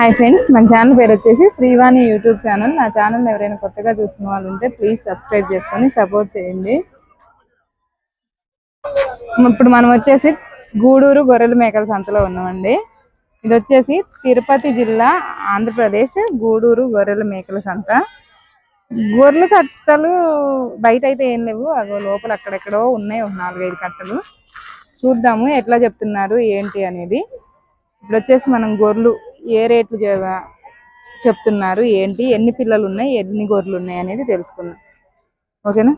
Hi friends మన channel పేరు వచ్చేసి శ్రీవాణి యూట్యూబ్ ఛానల్ నా ఛానల్ ఎవరైనా కొత్తగా చూసిన వాళ్ళు ఉంటే ప్లీజ్ సబ్స్క్రైబ్ చేసుకొని సపోర్ట్ చేయండి. ఇప్పుడు మనం వచ్చేసి గూడూరు గొర్రెల మేకల సంతలో ఉన్నామండి. ఇది వచ్చేసి తిరుపతి జిల్లా ఆంధ్రప్రదేశ్ గూడూరు గొర్రెల మేకల సంత. గొర్రెల కట్టలు బయట అయితే ఏం లేవు అగో లోపల అక్కడెక్కడో ఉన్నాయి ఒక నాలుగైదు కట్టలు. చూద్దాము ఎట్లా చెప్తున్నారు ఏంటి అనేది. ఇప్పుడు వచ్చేసి మనం గొర్రెలు ఏ రేట్లు చెప్తున్నారు ఏంటి ఎన్ని పిల్లలు ఉన్నాయి ఎన్ని గొర్రెలు ఉన్నాయి అనేది తెలుసుకుందాం. ఓకేనా.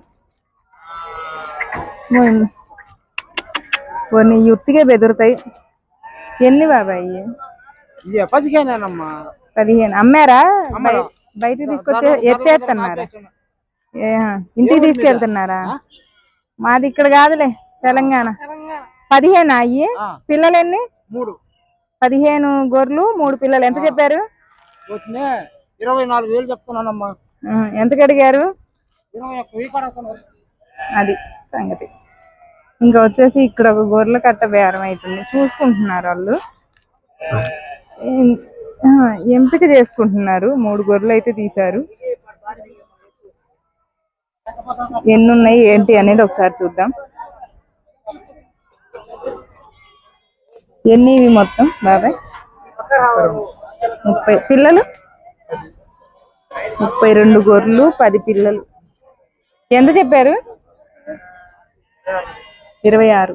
కొన్ని యుత్తిగా బెదురుతాయి. ఎన్ని బాబాయ్? పదిహేను. అమ్మారా? అమ్మరా. బయ- బయటికి తీసుకొచ్చే ఎత్తేస్తున్నారా ఇంటికి తీసుకెళ్తున్నారా? మాది ఇక్కడ కాదులే తెలంగాణ. పదిహేను అయ్యి? పిల్లలు ఎన్ని మూడు. పదిహేను గొర్రెలు మూడు పిల్లలు. ఎంత చెప్పారు? ఇరవై నాలుగు వేలు చెప్తున్నానమ్మా. ఆ, ఎంతకు అడిగారు అది సంగతి. ఇంకా వచ్చేసి ఇక్కడ ఒక గొర్రెల కట్ట బేరం అవుతుంది చూసుకుంటున్నారు వాళ్ళు. ఎంపిక చేసుకుంటున్నారు. మూడు గొర్రెలు అయితే తీశారు. ఎన్ని ఉన్నాయి ఏంటి అనేది ఒకసారి చూద్దాం. ఎన్ని ఇవి మొత్తం బాబాయ్? ముప్పై. పిల్లలు? ముప్పై రెండు గొర్రెలు పది పిల్లలు. ఎంత చెప్పారు? ఇరవై ఆరు.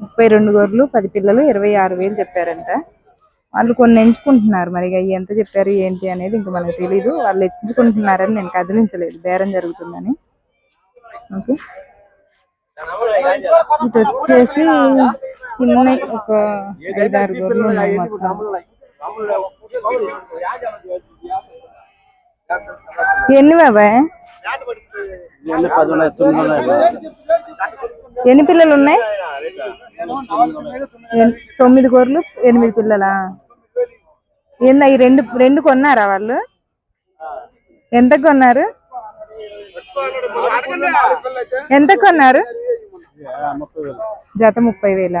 ముప్పై రెండు గొర్రెలు పది పిల్లలు ఇరవై ఆరు వేలు చెప్పారంట. వాళ్ళు కొన్ని ఎంచుకుంటున్నారు మరి అవి ఎంత చెప్పారు ఏంటి అనేది ఇంకా మనకు తెలీదు. వాళ్ళు ఎంచుకుంటున్నారని నేను కదిలించలేదు బేరం జరుగుతుందని. ఓకే. ఇటు వచ్చేసి చిన్న ఒక ఐదారు గొర్రెలు ఉన్నాయి ఎన్ని బాబాయ్? ఎన్ని పిల్లలు ఉన్నాయి? తొమ్మిది గొర్రెలు ఎనిమిది పిల్లలా? ఏందా ఈ రెండు రెండు కొన్నారా వాళ్ళు? ఎంత కొన్నారు? ఎంత కొన్నారు? జత ముప్పై వేల?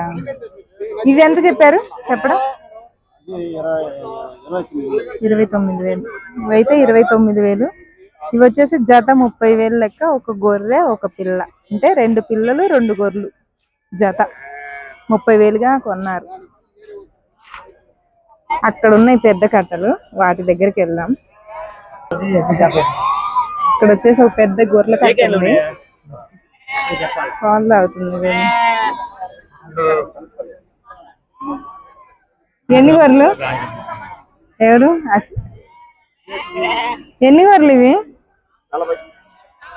ఇవి ఎంత చెప్పారు? చెప్పడం? ఇరవై తొమ్మిది వేలు. ఇరవై తొమ్మిది వేలు ఇవైతే ఇరవై తొమ్మిది వేలు. ఇవి వచ్చేసి జత ముప్పై వేలు లెక్క ఒక గొర్రె ఒక పిల్ల. అంటే రెండు పిల్లలు రెండు గొర్రెలు జత. ముప్పై వేలుగా కొన్నారు. అక్కడ ఉన్నాయి పెద్ద కట్టలు. వాటి దగ్గరికి వెళ్దాం. ఇక్కడ వచ్చేసి ఒక పెద్ద గొర్రెల కట్ట ఉంది వీళ్ళు. ఎన్ని గొర్రెలు? ఎవరు? ఎన్ని గొర్రెలు ఇవి?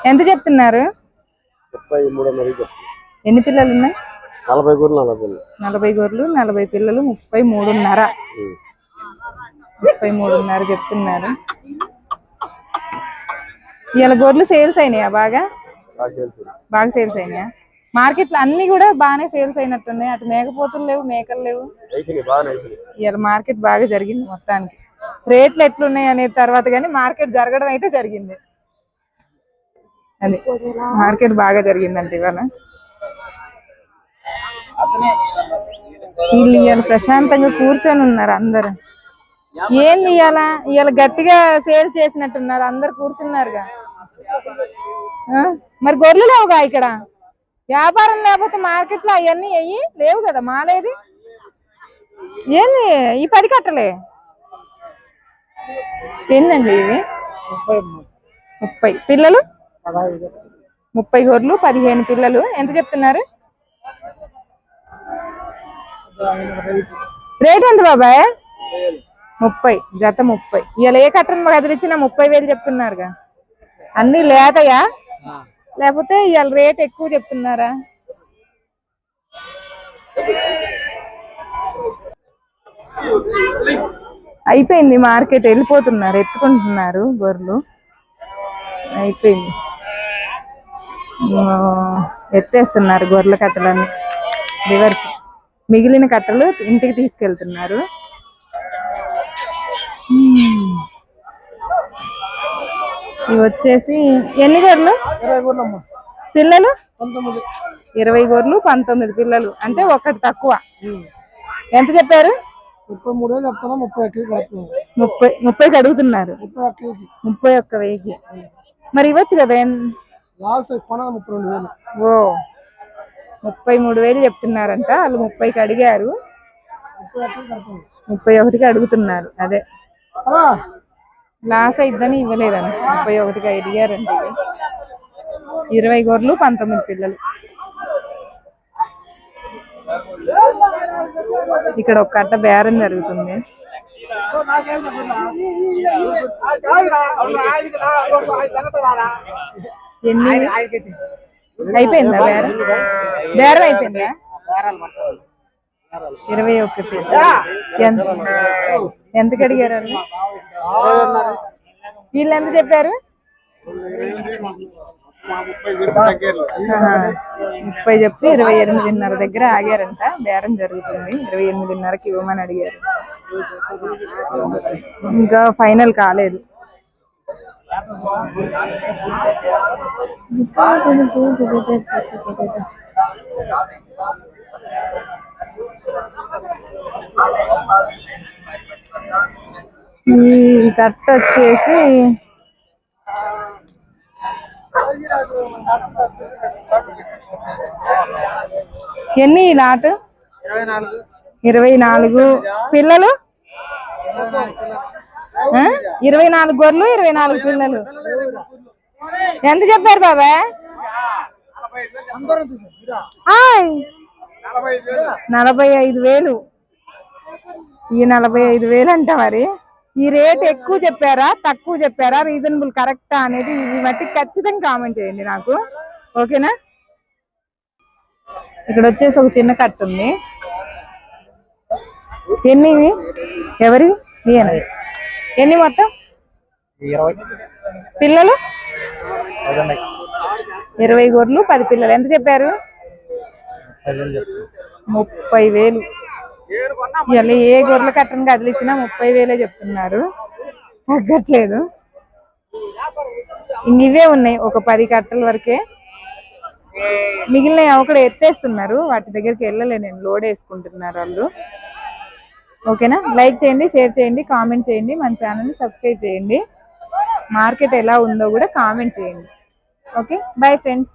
ఎంత చెప్తున్నారు? ఎన్ని పిల్లలు ఉన్నాయి? నలభై కూడా నలభై గొర్రెలు నలభై పిల్లలు ముప్పై మూడున్నర. ముప్పై మూడున్నర చెప్తున్నారు. ఇవాళ గొర్రెలు సేల్స్ అయినాయా బాగా? బాగా సేల్స్ అయినాయా? మార్కెట్లో అన్ని కూడా బాగానే సేల్స్ అయినట్టున్నాయి. అటు మేకపోతులు లేవు మేకలు లేవు. ఇవాళ మార్కెట్ బాగా జరిగింది మొత్తానికి. రేట్లు ఎట్లున్నాయి అనే తర్వాత కానీ మార్కెట్ జరగడం అయితే జరిగింది. అది మార్కెట్ బాగా జరిగిందంట ఇవాళ. వీళ్ళు ఇవాళ ప్రశాంతంగా కూర్చొని ఉన్నారు అందరు. ఏంది ఇవాళ? ఇవాళ గట్టిగా సేల్ చేసినట్టున్నారు. అందరు కూర్చున్నారుగా? మరి గొర్రెలు లేవుగా ఇక్కడ? వ్యాపారం లేకపోతే మార్కెట్లో అవన్నీ అయ్యి లేవు కదా మాలేది? ఏంది? ఈ పది కట్టలే? ఏందండి ఇవి? ముప్పై. పిల్లలు? ముప్పై గొర్రెలు పదిహేను పిల్లలు. ఎంత చెప్తున్నారు? రేట్ ఎంత బాబాయ్? ముప్పై. జత ముప్పై. ఇవాళ ఏ కట్టను కదిలిచ్చినా ముప్పై వేలు చెప్తున్నారుగా. అన్ని లేతయా లేకపోతే ఇవాళ రేట్ ఎక్కువ చెప్తున్నారా? అయిపోయింది మార్కెట్ వెళ్ళిపోతున్నారు ఎత్తుకుంటున్నారు గొర్రెలు అయిపోయింది. ఎత్తేస్తున్నారు గొర్రెల కట్టలన్నీ. రివర్స్. మిగిలిన కట్టలు ఇంటికి తీసుకెళ్తున్నారు. ఇవి వచ్చేసి ఎన్ని అమ్మా. పిల్లలు? పంతొమ్మిది. ఇరవై గొర్రెలు పంతొమ్మిది పిల్లలు. అంటే ఒకటి తక్కువ. ఎంత చెప్పారు? ముప్పై మూడు వేలు చెప్తున్నా ముప్పై ముప్పై ముప్పైకి అడుగుతున్నారు. ముప్పై ఒక్క వెయ్యికి మరి ఇవ్వచ్చు కదా ఓ. ముప్పై మూడు వేలు చెప్తున్నారంట. వాళ్ళు ముప్పైకి అడిగారు. ముప్పై ఒకటికి అడుగుతున్నారు. అదే. లాస్ అయిద్దని ఇవ్వలేదండి. ముప్పై ఒకటికి అడిగారండి ఇవి. ఇరవై గొర్రెలు పంతొమ్మిది పిల్లలు. ఇక్కడ ఒక కట్ట బేరం జరుగుతుంది. ఎన్ని? అయిపోయిందా బేరం? బేరం అయిపోయిందా? ఇరవై ఒకటి ఎంతకి అడిగారు వాళ్ళు? వీళ్ళు ఎంత చెప్పారు? ముప్పై చెప్తే ఇరవై ఎనిమిదిన్నర దగ్గర ఆగారంట. బేరం జరుగుతుంది. ఇరవై ఎనిమిదిన్నరకి ఇవ్వమని అడిగారు. ఇంకా ఫైనల్ కాలేదు. కట్ట వచ్చేసి ఎన్ని ఈ లాట్ ఇరవై నాలుగు. పిల్లలు? ఆ? ఇరవై నాలుగు గొర్రెలు ఇరవై నాలుగు పిల్లలు. ఎంత చెప్పారు బాబా నలభై ఐదు వేలు. ఈ నలభై ఐదు వేలు అంట మరి. ఈ రేట్ ఎక్కువ చెప్పారా తక్కువ చెప్పారా రీజనబుల్ కరెక్టా అనేది ఇవి మట్టి ఖచ్చితంగా కామెంట్ చేయండి నాకు. ఓకేనా? ఇక్కడ వచ్చేసి ఒక చిన్న కట్ట ఉంది. ఎన్ని ఇవి? ఇవేనా ఎన్ని మొత్తం? పిల్లలు? ఇరవై గొర్రెలు పది పిల్లలు. ఎంత చెప్పారు. ముప్పై వేలు. ఇవాళ ఏ గొర్రెలు కట్టను కదిలిచ్చినా ముప్పై వేలే చెప్తున్నారు. తగ్గట్లేదు. ఇవే ఉన్నాయి ఒక పది కట్టల వరకే. మిగిలిన ఒకడు ఎత్తేస్తున్నారు. వాటి దగ్గరికి వెళ్ళలే నేను లోడ్ వేసుకుంటున్నారు వాళ్ళు. ఓకేనా? లైక్ చేయండి షేర్ చేయండి కామెంట్ చేయండి మన ఛానల్ని సబ్స్క్రైబ్ చేయండి. మార్కెట్ ఎలా ఉందో కూడా కామెంట్ చేయండి. ఓకే? Bye friends.